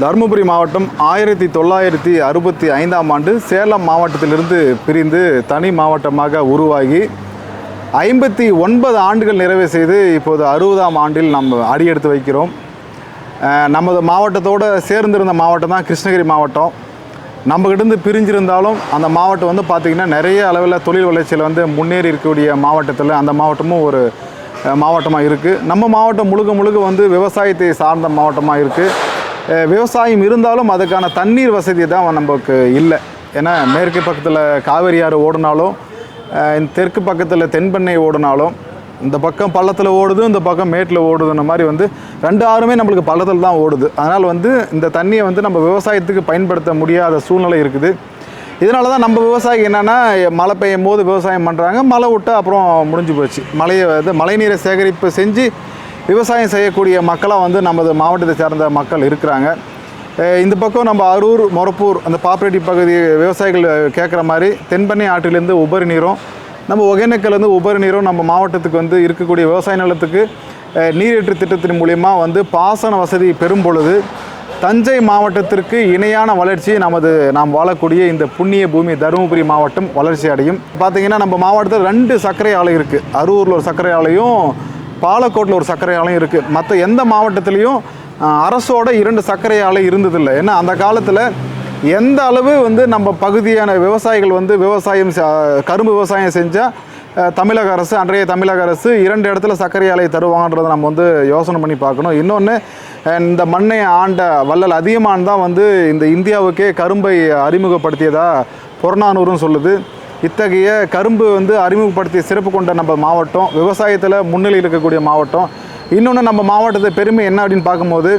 தருமபுரி மாவட்டம் ஆயிரத்தி தொள்ளாயிரத்தி அறுபத்தி ஐந்தாம் ஆண்டு சேலம் மாவட்டத்திலிருந்து பிரிந்து தனி மாவட்டமாக உருவாகி ஐம்பத்தி ஒன்பது ஆண்டுகள் நிறைவு செய்து இப்போது அறுபதாம் ஆண்டில் நம்ம அடியெடுத்து வைக்கிறோம். நமது மாவட்டத்தோடு சேர்ந்திருந்த மாவட்டம் தான் கிருஷ்ணகிரி மாவட்டம். நம்மகிட்டேருந்து பிரிஞ்சிருந்தாலும் அந்த மாவட்டம் வந்து பார்த்திங்கன்னா நிறைய அளவில் தொழில் வளர்ச்சியில் வந்து முன்னேறி இருக்கக்கூடிய மாவட்டத்தில் அந்த மாவட்டமும் ஒரு மாவட்டமாக இருக்குது நம்ம மாவட்டம் முழுக்க முழுக்க வந்து விவசாயத்தை சார்ந்த மாவட்டமாக இருக்குது விவசாயம் இருந்தாலும் அதுக்கான தண்ணீர் வசதி தான் நமக்கு இல்லை. ஏன்னா மேற்கு பக்கத்தில் காவேரி ஆறு ஓடினாலும் இந்த தெற்கு பக்கத்தில் தென்பெண்ணை ஓடினாலும் இந்த பக்கம் பள்ளத்தில் ஓடுது இந்த பக்கம் மேட்டில் ஓடுதுன்ற மாதிரி வந்து ரெண்டு ஆறுமே நம்மளுக்கு பள்ளத்தில் தான் ஓடுது. அதனால் வந்து இந்த தண்ணியை வந்து நம்ம விவசாயத்துக்கு பயன்படுத்த முடியாத சூழ்நிலை இருக்குது. இதனால தான் நம்ம விவசாயி என்னென்னா மழை பெய்யும் போது விவசாயம் பண்ணுறாங்க மழை விட்டு அப்புறம் முடிஞ்சு போச்சு. மழையை வந்து மழைநீரை சேகரிப்பு செஞ்சு விவசாயம் செய்யக்கூடிய மக்களாக வந்து நமது மாவட்டத்தை சேர்ந்த மக்கள் இருக்கிறாங்க. இந்த பக்கம் நம்ம அரூர் மொரப்பூர் அந்த பாப்பரேட்டி பகுதி விவசாயிகள் கேட்குற மாதிரி தென்பண்ணை ஆற்றிலேருந்து உபரி நீரும் நம்ம ஒகேனக்கல்லேருந்து உபரி நீரும் நம்ம மாவட்டத்துக்கு வந்து இருக்கக்கூடிய விவசாய நிலத்துக்கு நீரேற்று திட்டத்தின் மூலிமா வந்து பாசன வசதி பெறும் பொழுது தஞ்சை மாவட்டத்திற்கு இணையான வளர்ச்சி நமது நாம் வாழக்கூடிய இந்த புண்ணிய பூமி தருமபுரி மாவட்டம் வளர்ச்சி அடையும். பார்த்தீங்கன்னா நம்ம மாவட்டத்தில் ரெண்டு சர்க்கரை ஆலை இருக்குது அரூரில் ஒரு சர்க்கரை ஆலையும் பாலக்கோட்டில் ஒரு சர்க்கரை ஆலையும் இருக்குது மற்ற எந்த மாவட்டத்துலேயும் அரசோட இரண்டு சர்க்கரை ஆலை இருந்ததில்லை. ஏன்னா அந்த காலத்தில் எந்த அளவு வந்து நம்ம பகுதியான விவசாயிகள் வந்து விவசாயம் செ- கரும்பு விவசாயம் செஞ்சால் தமிழக அரசு அன்றைய தமிழக அரசு இரண்டு இடத்துல சர்க்கரை ஆலை தருவாங்கன்றதை நம்ம வந்து யோசனை பண்ணி பார்க்கணும். இன்னொன்று இந்த மண்ணை ஆண்ட வள்ளல் அதிகமான் தான் வந்து இந்த இந்தியாவுக்கே கரும்பை அறிமுகப்படுத்தியதாக புறநானூறும் சொல்லுது. இத்தகைய கரும்பு வந்து அறிமுகப்படுத்திய சிறப்பு கொண்ட நம்ம மாவட்டம் விவசாயத்தில் முன்னிலையில் இருக்கக்கூடிய மாவட்டம். இன்னொன்று நம்ம மாவட்டத்தை பெருமை என்ன அப்படின்னு பார்க்கும்போது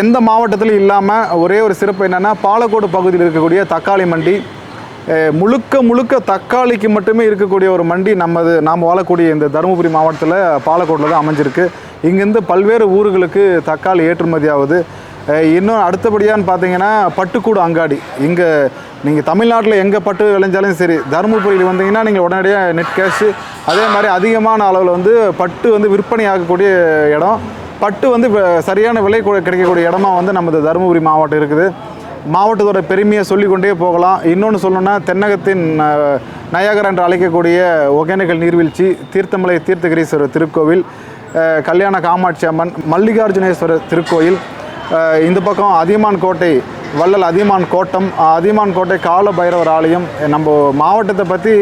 எந்த மாவட்டத்திலும் இல்லாமல் ஒரே ஒரு சிறப்பு என்னென்னா பாலக்கோடு பகுதியில் இருக்கக்கூடிய தக்காளி மண்டி. முழுக்க முழுக்க தக்காளிக்கு மட்டுமே இருக்கக்கூடிய ஒரு மண்டி நமது நாம் வாழக்கூடிய இந்த தருமபுரி மாவட்டத்தில் பாலக்கோட்டில் தான் அமைஞ்சிருக்கு. இங்கேருந்து பல்வேறு ஊர்களுக்கு தக்காளி ஏற்றுமதி ஆகுது இன்னும் அடுத்தபடியான்னு பார்த்தீங்கன்னா பட்டுக்கூடு அங்காடி. இங்கே நீங்கள் தமிழ்நாட்டில் எங்கே பட்டு விளைஞ்சாலும் சரி தருமபுரியில் வந்தீங்கன்னா நீங்கள் உடனடியாக நெட் கேஷு அதே மாதிரி அதிகமான அளவில் வந்து பட்டு வந்து விற்பனை ஆகக்கூடிய இடம். பட்டு வந்து சரியான விலை கிடைக்கக்கூடிய இடமா வந்து நமது தருமபுரி மாவட்டம் இருக்குது. மாவட்டத்தோட பெருமையை சொல்லிக்கொண்டே போகலாம். இன்னொன்று சொல்லணும்னா தென்னகத்தின் நயகர் என்று அழைக்கக்கூடிய ஒகேனக்கல் நீர்வீழ்ச்சி தீர்த்தமலை தீர்த்தகிரீஸ்வரர் திருக்கோவில் கல்யாண காமாட்சி அம்மன் மல்லிகார்ஜுனேஸ்வரர் திருக்கோயில் இந்த பக்கம் அதியமான் கோட்டை வள்ளல் அதியமான் கோட்டம் அதியமான் கோட்டை கால பைரவர் ஆலயம் நம்ம மாவட்டத்தை பற்றி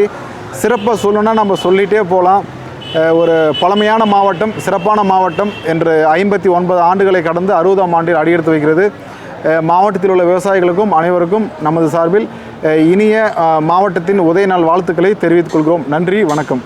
சிறப்பாக சொல்லணும்னா நம்ம சொல்லிகிட்டே போகலாம் ஒரு பழமையான மாவட்டம் சிறப்பான மாவட்டம் என்று ஐம்பத்தி ஒன்பது ஆண்டுகளை கடந்து அறுபதாம் ஆண்டில் அடியெடுத்து வைக்கிறது. மாவட்டத்தில் உள்ள விவசாயிகளுக்கும் அனைவருக்கும் நமது சார்பில் இனிய மாவட்டத்தின் உதய நாள் வாழ்த்துக்களை தெரிவித்துக் கொள்கிறோம். நன்றி வணக்கம்.